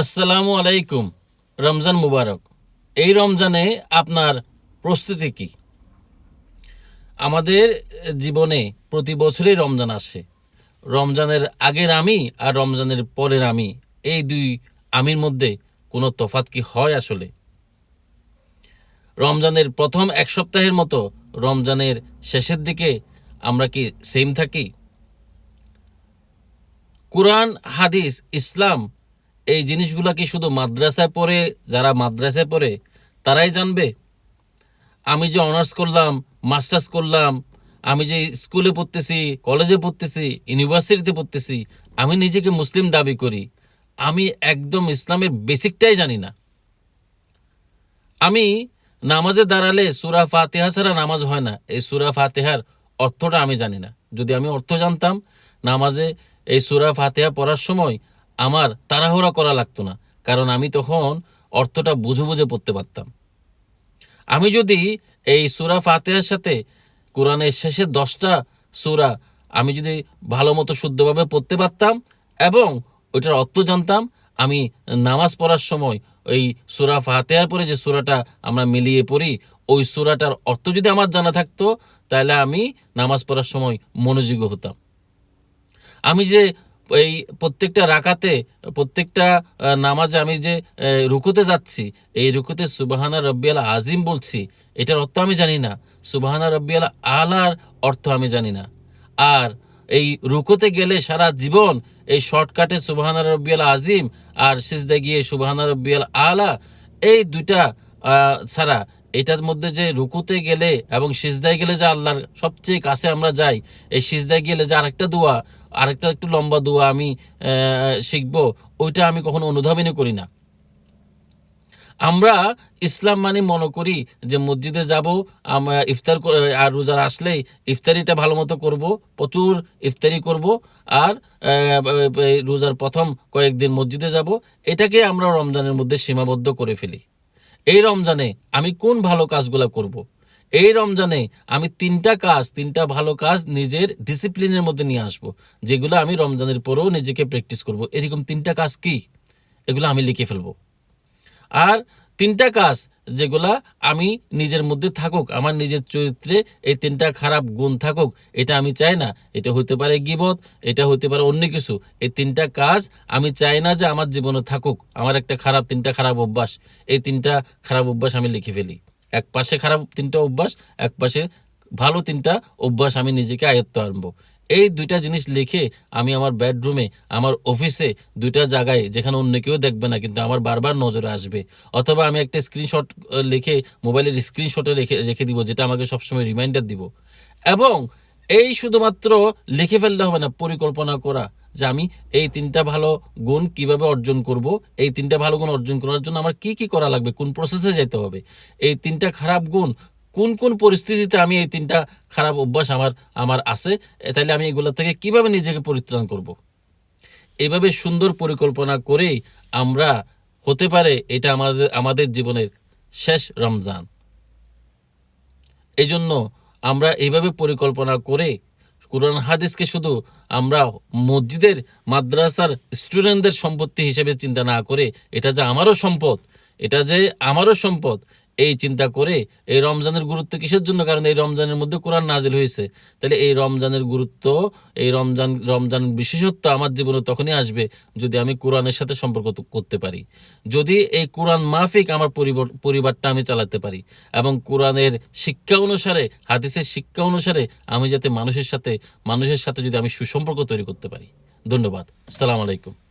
আসসালামু আলাইকুম, রমজান মুবারক। এই রমজানে আপনার প্রস্তুতি কি? আমাদের জীবনে প্রতি বছরই রমজান আসে। রমজানের আগের আমি আর রমজানের পরের আমি, এই দুই আমির মধ্যে কোনো তফাৎ কি হয় আসলে? রমজানের প্রথম এক সপ্তাহের মতো রমজানের শেষের দিকে আমরা কি সেম থাকি? কোরআন, হাদিস, ইসলাম এই জিনিসগুলা কি শুধু মাদ্রাসায় পড়ে, যারা মাদ্রাসায় পড়ে, তারাই জানবে? আমি যে অনার্স করলাম মাস্টার্স করলাম, আমি যে স্কুলে পড়তেছি কলেজে পড়তেছি ইউনিভার্সিটিতে পড়তেছি, আমি নিজেকে মুসলিম দাবি করি, আমি একদম ইসলামের বেসিকটাই জানি না। আমি নামাজে দাঁড়ালে সুরা ফাতেহা ছাড়া নামাজ হয় না। এই সুরা ফাতেহার অর্থটা আমি জানি না। যদি আমি অর্থ জানতাম, নামাজে এই সুরা ফাতেহা পড়ার সময় আমার তাড়াহুড়া করা লাগতো না, কারণ আমি তখন অর্থটা বুঝে বুঝে পড়তে পারতাম। আমি যদি এই সুরা ফাতেহার সাথে কোরআনের শেষে দশটা সুরা আমি যদি ভালো মতো শুদ্ধভাবে পড়তে পারতাম এবং ওইটার অর্থ জানতাম, আমি নামাজ পড়ার সময় ওই সুরা ফাতেহার পরে যে সুরাটা আমরা মিলিয়ে পড়ি, ওই সুরাটার অর্থ যদি আমার জানা থাকতো, তাহলে আমি নামাজ পড়ার সময় মনোযোগী হতাম। আমি যে এই প্রত্যেকটা রাকাতে, প্রত্যেকটা নামাজে আমি যে রুকুতে যাচ্ছি, এই রুকুতে সুবাহানা রব্বিয়াল আজিম বলছি, এটার অর্থ আমি জানি না। সুবাহানা রব্বিয়াল আলার অর্থ আমি জানি না। আর এই রুকুতে গেলে সারা জীবন এই শর্টকাটে সুবাহানা রব্বিয়াল আজিম আর সিজদা গিয়ে সুবাহানা রব্বিয়াল আলা, এই দুইটা ছাড়া এটার মধ্যে যে রুকুতে গেলে এবং সিজদায় গেলে যে আল্লাহর সবচেয়ে কাছে আমরা যাই, এই সিজদায় গেলে যে আরেকটা দোয়া আরেকটা একটু লম্বা দোয়া আমি শিখব, ওইটা আমি কখনো অনুধাবনই করি না আমরা ইসলাম মানে মনে করি যে মসজিদে যাব, আমরা ইফতার করে- আর রোজার আসলেই ইফতারিটা ভালো মতো করব, প্রচুর ইফতারি করব, আর রোজার প্রথম কয়েকদিন মসজিদে যাব, এটাকে আমরা রমজানের মধ্যে সীমাবদ্ধ করে ফেলি এই রমজানে আমি কোন ভালো কাজগুলো করব। এই রমজানে আমি তিনটা কাজ, তিনটা ভালো কাজ নিজের ডিসিপ্লিনের মধ্যে নিয়ে আসব। যেগুলো আমি রমজানের পরেও নিজেকে প্র্যাকটিস করব। এরকম তিনটা কাজ কি? এগুলো আমি লিখে ফেলব। আর তিনটা কাজ যেগুলা আমি নিজের মধ্যে থাকুক, আমার নিজের চরিত্রে এই তিনটা খারাপ গুণ থাকুক, এটা আমি চাই না। এটা হতে পারে গিবত, এটা হতে পারে অন্য কিছু। এই তিনটা কাজ আমি চাই না যে আমার জীবনে থাকুক। আমার একটা খারাপ, তিনটা খারাপ অভ্যাস। এই তিনটা খারাপ অভ্যাস আমি লিখে ফেলি। এক পাশে খারাপ তিনটা অভ্যাস, এক পাশে ভালো তিনটা অভ্যাস আমি নিজেকে আয়ত্ত আনব। এই দুইটা জিনিস লিখে আমি আমার বেডরুমে আমার অফিসে দুইটা জায়গায়, যেখানে অন্য কেউ দেখবে না, কিন্তু আমার বারবার নজরে আসবে। অথবা আমি একটা স্ক্রিনশট লিখে মোবাইলের স্ক্রিনশটে রেখে রেখে দিব, যেটা আমাকে সবসময় রিমাইন্ডার দিব। এবং এই শুধুমাত্র লিখে ফেললে হবে না, পরিকল্পনা করা। যে আমি এই তিনটা ভালো গুণ কীভাবে অর্জন করব, এই তিনটা ভালো গুণ অর্জন করার জন্য আমার কি কি করা লাগবে, কোন প্রসেসে যেতে হবে, এই তিনটা খারাপ গুণ কোন কোন পরিস্থিতিতে আমি এই তিনটা খারাপ অভ্যাস আমার আমার আছে তাহলে আমি এগুলো থেকে কীভাবে নিজেকে পরিত্রাণ করব। এভাবে সুন্দর পরিকল্পনা করেই আমরা হতে পারে এটা আমাদের আমাদের জীবনের শেষ রমজান এই জন্য আমরা এইভাবে পরিকল্পনা করে কোরআন হাদিসকে শুধু আমরা মসজিদের, মাদ্রাসার স্টুডেন্টদের সম্পত্তি হিসেবে চিন্তা না করে, এটা যে আমারও সম্পদ, এটা যে আমারও সম্পদ এই চিন্তা করে এই রমজানের গুরুত্ব কিসের জন্য? কারণ এই রমজানের মধ্যে কোরআন নাজিল হয়েছে। তাহলে এই রমজানের গুরুত্ব, এই রমজান রমজান বিশেষত্ব আমার জীবনে তখনই আসবে যদি আমি কোরআনের সাথে সম্পর্ক করতে পারি। যদি এই কোরআন মাফিক আমার পরিবার, পরিবারটা আমি চালাতে পারি এবং কোরআনের শিক্ষা অনুসারে, হাদিসের শিক্ষা অনুসারে আমি যাতে মানুষের সাথে মানুষের সাথে যদি আমি সুসম্পর্ক তৈরি করতে পারি। ধন্যবাদ। আসসালামু আলাইকুম।